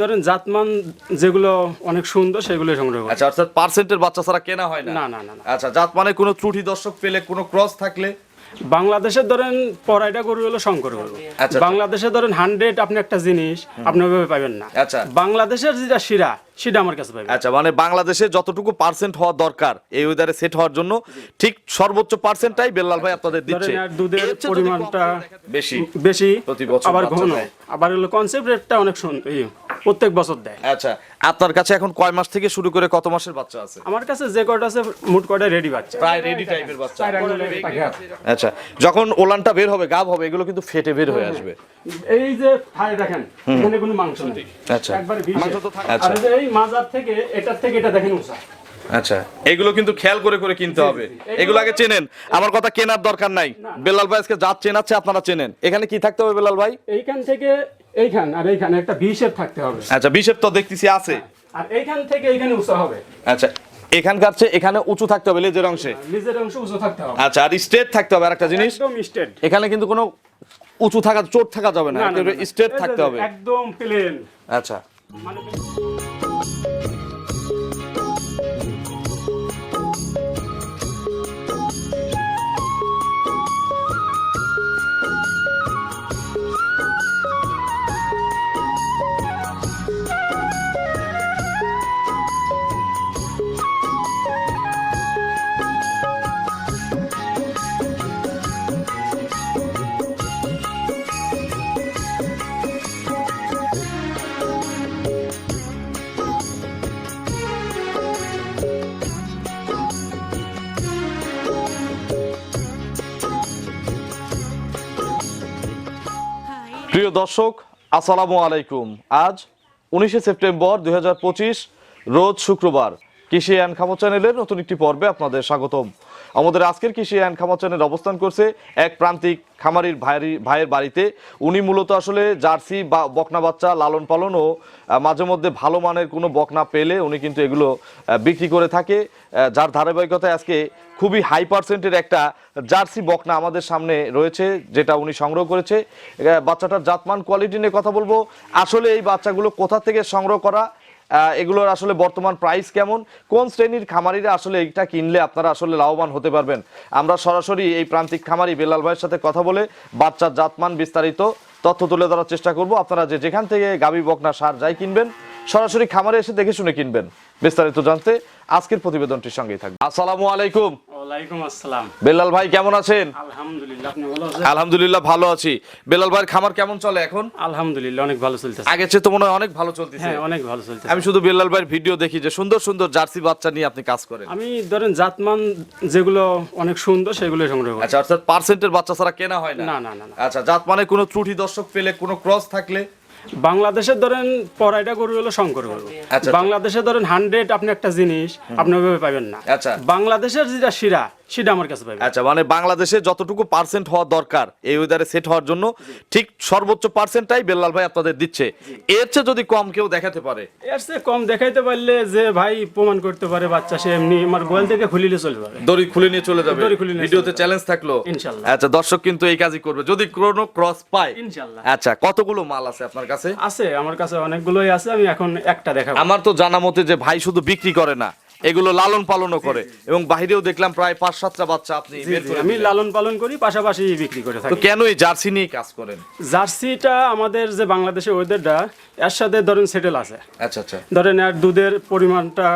ধরেন জাতমান যেগুলো অনেক সুন্দর সেগুলো সংগ্রহ করি। আচ্ছা অর্থাৎ পার্সেন্টের বাচ্চা ছাড়া কেনা হয় না? না না না আচ্ছা জাতমানে কোনো ত্রুটি দর্শক পেলে কোনো ক্রস থাকলে? বাংলাদেশের ধরেন পড়াইটা গরু হলো শঙ্কর গরু। আচ্ছা। বাংলাদেশে ধরেন হান্ড্রেড আপনি একটা জিনিস আপনি ওইভাবে পাবেন না। আচ্ছা। বাংলাদেশের যেটা শিরা সেটা আমার কাছে পাবেন আচ্ছা মানে বাংলাদেশে যতটুকু পার্সেন্ট হওয়া দরকার এই ওয়েদারে সেট হওয়ার জন্য ঠিক সর্বোচ্চ পার্সেন্টটাই বেল্লাল ভাই আপনাদের দিচ্ছে। দুধের পরিমাণটা বেশি। বেশি প্রতি বছর আবার ঘন। আবার হলো কনসেপ্ট রেটটা অনেক সুন্দর প্রত্যেক বছর দেয়। আচ্ছা আপনার কাছে এখন কয় মাস থেকে শুরু করে কত মাসের বাচ্চা আছে? আমার কাছে যে কয়টা আছে মোট কয়টা রেডি বাচ্চা? প্রায় রেডি টাইপের বাচ্চা। আচ্ছা যখন ওলানটা বের হবে গাব হবে এগুলো কিন্তু ফেটে বের হয়ে। আসবে। এই যে দেখেন এখানে কোনো মাংস নেই। আচ্ছা। একবারে। মাংস তো থাকে। আর আচ্ছা। এই মাজার থেকে এটার থেকে এটা দেখেন উঁচা আচ্ছা। এগুলো কিন্তু খেয়াল করে করে কিনতে হবে। এগুলো আগে চেনেন। আমার কথা কেনার দরকার নাই। বেলাল ভাই আজকে জাত চেনাচ্ছে আপনারা চেনেন। এখানে কি থাকতে হবে বেলাল ভাই? এইখান থেকে এইখান আর এইখানে একটা ভি শেপ থাকতে হবে। আচ্ছা বিশেপ তো দেখতেছি আছে। আর এইখান থেকে এইখানে উঁচা হবে। আচ্ছা এখানকার চেয়ে এখানে উঁচু থাকতে হবে লেজের অংশে। নিচের অংশ উঁচু থাকতে হবে। আচ্ছা আর স্ট্রেট থাকতে হবে আরেকটা জিনিস। একদম স্ট্রেট এখানে কিন্তু কোনো উঁচু থাকা চোট থাকা যাবে না স্ট্রেট থাকতে হবে। একদম প্লেন আচ্ছা। প্রিয় দর্শক, আসসালামু আলাইকুম। আজ উনিশে সেপ্টেম্বর দুই হাজার পঁচিশ, রোজ শুক্রবার। কৃষি অ্যান্ড খামো চ্যানেলের নতুন একটি পর্বে আপনাদের স্বাগতম। আমাদের আজকের কৃষি অ্যান্ড খামার অবস্থান করছে এক প্রান্তিক খামারির ভাইয়ের ভাইয়ের বাড়িতে। উনি মূলত আসলে জার্সি বা বকনা বাচ্চা লালন পালন ও মাঝে মধ্যে ভালো মানের কোনো বকনা পেলে উনি কিন্তু এগুলো বিক্রি করে থাকে যার ধারাবাহিকতায় আজকে খুবই হাই পার্সেন্টের একটা জার্সি বকনা আমাদের সামনে রয়েছে, যেটা উনি সংগ্রহ করেছে। বাচ্চাটার জাতমান কোয়ালিটি নিয়ে কথা বলব। আসলে এই বাচ্চাগুলো কোথা থেকে সংগ্রহ করা এগুলোর আসলে বর্তমান প্রাইস কেমন? কোন শ্রেণির খামারিরা আসলে এইটা কিনলে আপনারা আসলে লাভবান হতে পারবেন? আমরা সরাসরি এই প্রান্তিক খামারি বেলাল ভাইয়ের সাথে কথা বলে বাচ্চার জাতমান বিস্তারিত তথ্য তুলে ধরার চেষ্টা করব। আপনারা যে যেখান থেকে গাবি, বকনা, সার যাই কিনবেন, সরাসরি খামারে এসে দেখে শুনে কিনবেন। বিস্তারিত জানতে আজকের প্রতিবেদনটির সঙ্গেই থাকবে আসসালামু আলাইকুম। বেলাল ভাই কেমন আছেন? আলহামদুলিল্লাহ ভালো আছি। বেলাল ভাইয়ের খামার কেমন চলে এখন? আলহামদুলিল্লাহ অনেক ভালো চলতেছে। চেয়ে তো মনে হয় অনেক ভালো চলতেছে। হ্যাঁ অনেক ভালো আমি শুধু বেলাল ভাইয়ের ভিডিও দেখি যে সুন্দর সুন্দর জার্সি বাচ্চা নিয়ে আপনি কাজ করেন। আমি ধরেন জাতমান যেগুলো অনেক সুন্দর সেগুলো সংগ্রহ করি। আচ্ছা অর্থাৎ পার্সেন্টের বাচ্চা ছাড়া কেনা হয় না? না না না আচ্ছা জাত মানে কোনো ত্রুটি দর্শক পেলে কোনো ক্রস থাকলে? বাংলাদেশের ধরেন পড়াইটা গরু হলো শঙ্কর গরু আচ্ছা। বাংলাদেশে ধরেন হান্ড্রেড আপনি একটা জিনিস আপনি ওইভাবে পাবেন না আচ্ছা। বাংলাদেশের যেটা শিরা সেটা আমার কাছে পাবেন আচ্ছা মানে বাংলাদেশে যতটুকু পার্সেন্ট হওয়া দরকার এই ওয়েদারে সেট হওয়ার জন্য ঠিক সর্বোচ্চ পার্সেন্টটাই বেল্লাল ভাই আপনাদের দিচ্ছে। এর চেয়ে যদি কম কেউ দেখাতে পারে? এর চেয়ে কম দেখাইতে পারলে যে ভাই প্রমাণ করতে পারে বাচ্চা সে এমনি আমার গোয়াল থেকে খুলিলে চলে যাবে দড়ি খুলে নিয়ে চলে যাবে। দড়ি খুলে নিয়ে ভিডিওতে চ্যালেঞ্জ থাকল। আচ্ছা দর্শক কিন্তু এই কাজই করবে। যদি কোনো ক্রস পায় আচ্ছা কতগুলো মাল আছে আপনার কাছে? আছে আমার কাছে অনেকগুলোই আছে আমি এখন একটা দেখাবো। আমার তো জানা মতে যে ভাই শুধু বিক্রি করে না। এগুলো লালন পালনও করে। এবং বাহিরেও দেখলাম প্রায় পাঁচ সাতটা বাচ্চা আপনি আমি লালন পালন করি পাশাপাশি বিক্রি করে তো থাকি। কেন এই জার্সি নিয়ে কাজ করেন? জার্সিটা আমাদের যে বাংলাদেশের ওয়েদারটা এর সাথে ধরেন সেটেল আছে। আচ্ছা আচ্ছা। ধরেন আর দুধের পরিমাণটা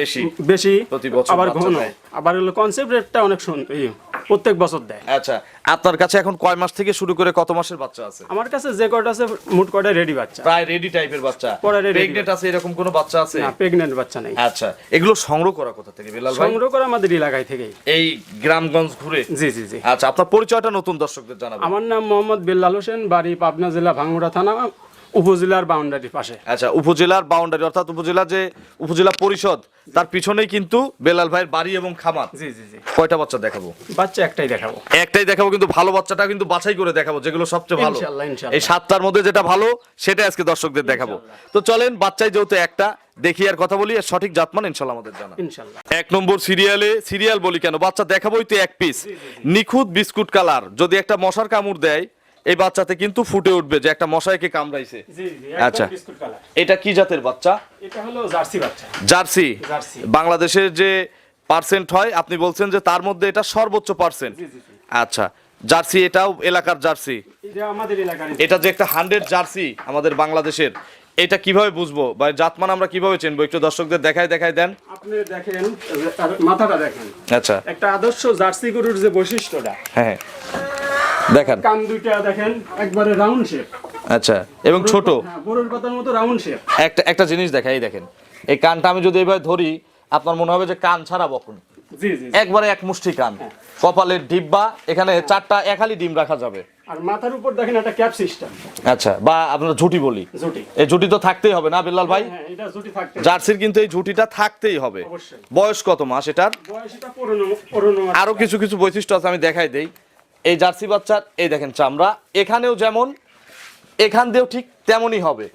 বেশি। বেশি প্রতি বছর আবার ঘন। আবার হলো কনসেপ্ট রেটটা অনেক সুন্দর এই, প্রত্যেক বছর দেয়। আচ্ছা আপনার কাছে এখন কয় মাস থেকে শুরু করে কত মাসের বাচ্চা আছে? আমার কাছে যে কয়টা আছে মোট কয়টা রেডি বাচ্চা। প্রায় রেডি টাইপের বাচ্চা। পরে প্রেগনেন্ট আছে এরকম কোনো বাচ্চা আছে? না প্রেগনেন্ট বাচ্চা নেই। আচ্ছা এগুলো সংগ্রহ করা কোথা থেকে বেলাল ভাই? সংগ্রহ করা আমাদের এলাকায় থেকে এই গ্রামগঞ্জ ঘুরে? জি জি জি। আচ্ছা আপনার পরিচয়টা নতুন দর্শকদের জানাবেন। আমার নাম মোহাম্মদ বেল্লাল হোসেন বাড়ি পাবনা জেলা ভাঙ্গুড়া থানা। উপজেলার বাউন্ডারির পাশে। আচ্ছা উপজেলার বাউন্ডারি অর্থাৎ উপজেলা যে উপজেলা পরিষদ তার পিছনেই কিন্তু বেলাল ভাইয়ের বাড়ি এবং খামার। জি জি জি। কয়টা বাচ্চা দেখাবো? বাচ্চা একটাই দেখাবো। একটাই দেখাবো কিন্তু ভালো বাচ্চাটা কিন্তু বাছাই করে দেখাবো যেগুলো সবচেয়ে ভালো। ইনশাল্লাহ, ইনশাল্লাহ। এই সাতটার মধ্যে যেটা ভালো সেটা আজকে দর্শকদের দেখাবো। তো চলেন বাচ্চাই যেহেতু একটা দেখি আর কথা বলি আর সঠিক জাতমান ইনশাল্লাহ আমাদের জানা ইনশাল্লাহ। এক নম্বর সিরিয়ালে সিরিয়াল বলি কেন? বাচ্চা দেখাবোই তো এক পিস নিখুঁত বিস্কুট কালার যদি একটা মশার কামড় দেয় এই বাচ্চাতে কিন্তু ফুটে উঠবে যে একটা মশাইকে কামড়াইছে। আচ্ছা। এটা কি জাতের বাচ্চা? এটা হলো জার্সি বাচ্চা। জার্সি। বাংলাদেশের যে পার্সেন্ট হয় আপনি বলছেন যে তার মধ্যে এটা সর্বোচ্চ পার্সেন্ট আচ্ছা। জার্সি এটাও এলাকার জার্সি? এটা যে একটা হান্ড্রেড জার্সি আমাদের বাংলাদেশের এটা কীভাবে বুঝব? বা জাতমান আমরা কীভাবে চিনবো? একটু দর্শকদের দেখায় দেখায় দেন। আপনি দেখেন মাথাটা দেখেন। আচ্ছা। একটা আদর্শ জার্সি গরুর যে বৈশিষ্ট্যটা হ্যাঁ। দেখান। কান দুইটা দেখেন একবারে রাউন্ড শেপ আচ্ছা এবং ছোট। হ্যাঁ পাতার মতো রাউন্ড শেপ একটা একটা জিনিস দেখা এই দেখেন। এই কানটা আমি যদি এভাবে ধরি আপনার মনে হবে যে কান ছাড়া বকুন। জি জি জি। একবারে এক মুষ্টি কান। কপালের ডিব্বা এখানে চারটা একালি ডিম রাখা যাবে। আর মাথার উপর দেখেন একটা ক্যাপ সিস্টেম আচ্ছা বা আপনারা ঝুটি বলি। এই ঝুটি তো থাকতেই হবে না বিল্লাল ভাই? হ্যাঁ এটা জুটি থাকতে জার্সির কিন্তু এই ঝুটিটা থাকতেই হবে। অবশ্যই। বয়স কত মাস এটার? বয়স এটা পুরনো পুরনো আরও কিছু কিছু বৈশিষ্ট্য আছে আমি দেখাই দেই। এই জার্সি বাচ্চার এই দেখেন চামড়া। এখানেও যেমন এখান দিয়েও ঠিক তেমনই হবে।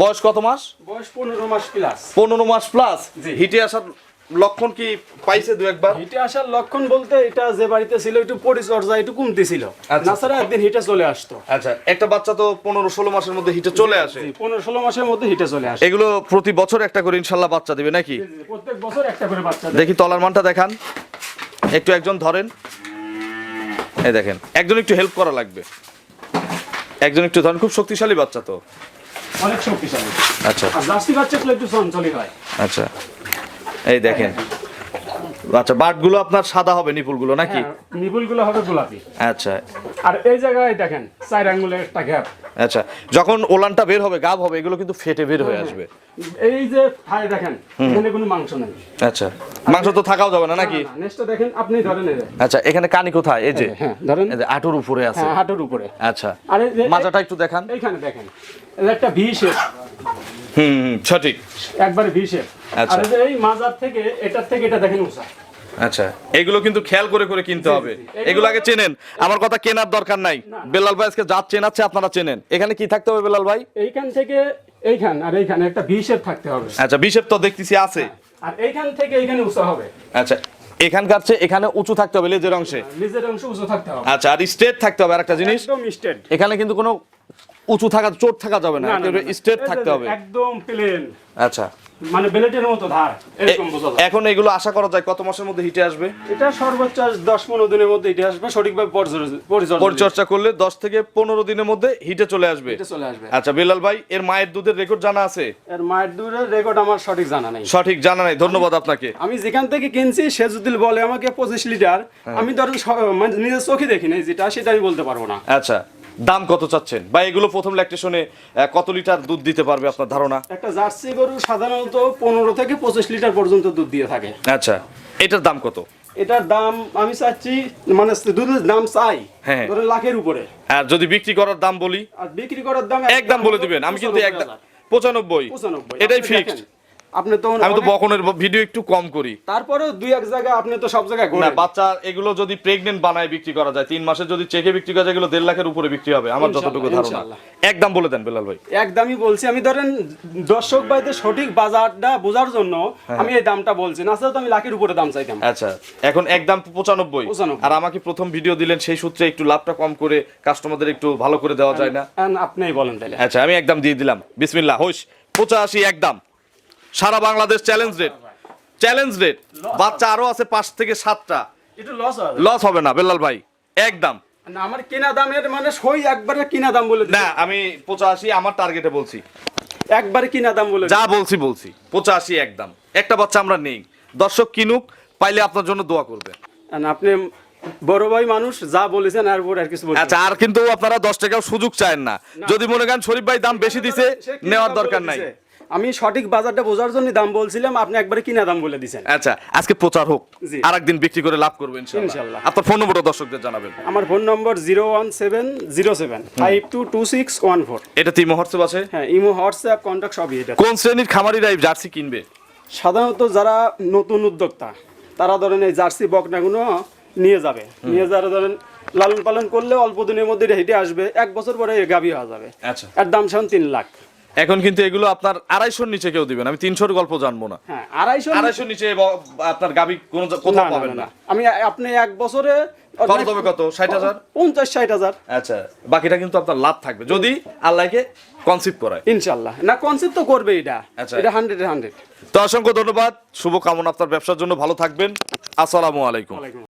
বয়স কত মাস? বয়স পনেরো মাস প্লাস পনেরো মাস প্লাস হিটে আসার লক্ষণ কি পাইছে দু একবার? হিটে আসার লক্ষণ বলতে এটা যে বাড়িতে ছিল একটু পরিচর্যা একটু কমতি ছিল। আচ্ছা। নাছাড়া একদিন হিটে চলে আসতো। আচ্ছা একটা বাচ্চা তো পনেরো ষোলো মাসের মধ্যে হিটে চলে আসে। পনেরো ষোলো মাসের মধ্যে হিটে চলে আসে। এগুলো প্রতি বছর একটা করে ইনশাল্লাহ বাচ্চা দিবে নাকি? প্রত্যেক বছর একটা করে বাচ্চা দেখি তলার মানটা দেখান। একটু একজন ধরেন। এই দেখেন একজন একটু হেল্প করা লাগবে। একজন একটু ধরেন খুব শক্তিশালী বাচ্চা তো। অনেক শক্তিশালী। আচ্ছা। আর জার্সি বাচ্চা তো একটু চঞ্চলই হয়। আচ্ছা। এই দেখেন আচ্ছা বাটগুলো আপনার সাদা হবে নিপুলগুলো নাকি? হ্যাঁ, নিপুলগুলো হবে গোলাপি। আচ্ছা। আর এই জায়গায় দেখেন চার আঙ্গুলের একটা গ্যাপ আচ্ছা যখন ওলানটা বের হবে গাব হবে এগুলো কিন্তু ফেটে বের হয়ে আসবে। এই যে হাই দেখেন এখানে কোনো মাংস নেই। আচ্ছা মাংস তো থাকাও যাবে না নাকি? নেক্সটটা দেখেন আপনি ধরেন এই আচ্ছা এখানে কানি কোথায়? এই যে হ্যাঁ ধরেন। এই যে আটুর উপরে আছে। হ্যাঁ হাঁটুর উপরে। আচ্ছা আর মাজাটা একটু দেখান। এইখানে দেখেন একটা ভি শেপ। হুম সঠিক। একবারে ভি শেপ আচ্ছা। আর এই মাজার থেকে এটার থেকে এটা দেখেন উঁচা আচ্ছা এগুলো কিন্তু খেয়াল করে করে কিনতে হবে। এগুলো আগে চেনেন। আমার কথা কেনার দরকার নাই। বেলাল ভাই আজকে জাত চেনাচ্ছে আপনারা চেনেন। এখানে কি থাকতে হবে বেলাল ভাই? এইখান থেকে এইখান আর এইখানে একটা ভি শেপ থাকতে হবে। আচ্ছা বিশেপ তো দেখতেছি আছে। আর এইখান থেকে এইখানে উঁচা হবে। আচ্ছা এখানকার চেয়ে এখানে উঁচু থাকতে হবে লেজের অংশে। নিচের অংশ উঁচু থাকতে হবে। আচ্ছা আর স্ট্রেট থাকতে হবে আরেকটা জিনিস। একদম স্ট্রেট এখানে কিন্তু কোনো উঁচু থাকা চোট থাকা যাবে না স্ট্রেট থাকতে হবে। একদম প্লেন আচ্ছা। মানে বেলেটের মতো ধার এরকম বোঝা এখন এগুলো আশা করা যায় কত মাসের মধ্যে হিটে আসবে? এটা সর্বোচ্চ দশ পনেরো দিনের মধ্যে এটা আসবে সঠিকভাবে পরিচর্যা- করলে দশ থেকে পনেরো দিনের মধ্যে হিটে চলে আসবে। এটা চলে আসবে। আচ্ছা বেলাল ভাই এর মায়ের দুধের রেকর্ড জানা আছে? এর মায়ের দুধের রেকর্ড আমার সঠিক জানা নাই। সঠিক জানা নাই ধন্যবাদ আপনাকে। আমি যেখান থেকে কিনছি সে যদি বলে আমাকে পঁচিশ লিটার। হ্যাঁ। আমি ধরেন মানে নিজের চোখে দেখি নাই যেটা সেটা আমি বলতে পারব না। আচ্ছা। দাম কত চাচ্ছেন? বা এগুলো প্রথম ল্যাকটেশনে কত লিটার দুধ দিতে পারবে আপনার ধারণা? একটা জার্সি গরু সাধারণত পনেরো থেকে পঁচিশ লিটার পর্যন্ত দুধ দিয়ে থাকে। আচ্ছা এটার দাম কত? এটার দাম আমি চাচ্ছি মানে দুধের দাম চাই হ্যাঁ। ধরেন লাখের উপরে। আর যদি বিক্রি করার দাম বলি? আর বিক্রি করার দাম একদম বলে দিবেন আমি কিন্তু একদম পঁচানব্বই। পঁচানব্বই। এটাই ফিক্সড আপনি তো আমি তো বকনের ভিডিও একটু কম করি। তারপরেও দুই এক জায়গায় আপনি তো সব জায়গায় না বাচ্চা এগুলো যদি প্রেগনেন্ট বানায় বিক্রি করা যায় তিন মাসে যদি চেকে বিক্রি করা যায় এগুলো দেড় লাখের উপরে বিক্রি হবে আমার যতটুকু ধারণা। একদম বলে দেন বেলাল ভাই। একদমই বলছি আমি ধরেন দর্শক ভাইদের সঠিক বাজারটা বোঝার জন্য হ্যাঁ। আমি এই দামটা বলছি না তো আমি লাখের উপরে দাম চাইতাম। আচ্ছা এখন একদম পঁচানব্বই। আর আমাকে প্রথম ভিডিও দিলেন সেই সূত্রে একটু লাভটা কম করে কাস্টমারদের একটু ভালো করে দেওয়া যায় না। আপনিই বলেন তাহলে। আচ্ছা আমি একদম দিয়ে দিলাম। বিসমিল্লাহ হোস পঁচাশি একদম সারা Bangladesh challenge rate challenge rate বাচ্চা আরও আছে পাঁচ থেকে সাতটা। লস হবে। না বেলাল ভাই। একদম। আমার কেনা দামের মানে সই একবারে কিনা দাম বলে না আমি পঁচাশি আমার টার্গেটে বলছি। একবারে কিনা দাম বলে যা বলছি বলছি। পঁচাশি একদম। একটা বাচ্চা আমরা নেই। দর্শক কিনুক পাইলে আপনার জন্য দোয়া করবে। আপনি বড় ভাই মানুষ যা বলেছেন আর আর কিছু আচ্ছা আর কিন্তু আপনারা দশ টাকাও সুযোগ চান না। যদি মনে করেন শরীফ ভাই দাম বেশি দিছে নেওয়ার দরকার নাই। আমি সঠিক বাজারটা বোঝার জন্য দাম বলছিলাম আপনি একবারে কিনা দাম বলে দিছেন। আচ্ছা আজকে প্রচার হোক জি। আর একদিন বিক্রি করে লাভ করবেন। ইনশাল্লাহ। আপনার ফোন নম্বরটা দর্শকদের জানাবেন। আমার phone number zero one seven zero seven five two two six one four. এটা তিন মহোৎসব আছে? হ্যাঁ ইমো হোয়াটসঅ্যাপ কন্ট্যাক্ট সবই এটা। কোন শ্রেণির খামারিরা এই জার্সি কিনবে? সাধারণত যারা নতুন উদ্যোক্তা তারা ধরেন এই জার্সি বকনাগুলো নিয়ে যাবে। নিয়ে যারা ধরেন লালন পালন করলে অল্প দিনের মধ্যে হেঁটে আসবে এক বছর পরে গাভী হয়ে যাবে। আচ্ছা। এর দাম সাধারণ তিন লাখ। এখন কিন্তু এগুলো আপনার আড়াইশোর নিচে কেউ দিবেন আমি তিনশোর গল্প জানব না। হ্যাঁ আড়াইশো আড়াইশোর নিচে আপনার গাবি কোনো কোথাও পাবেন না। আমি আপনি এক বছরে খরচ হবে কত? ষাট হাজার? পঞ্চাশ ষাট হাজার। আচ্ছা বাকিটা কিন্তু আপনার লাভ থাকবে। যদি আল্লাহকে কনসিভ করায়। ইনশাল্লাহ না কনসেপ্ট তো করবে এটা। আচ্ছা। এটা হান্ড্রেড হান্ড্রেড তো অসংখ্য ধন্যবাদ। শুভ কামনা আপনার ব্যবসার জন্য। ভালো থাকবেন। আসসালামু আলাইকুম।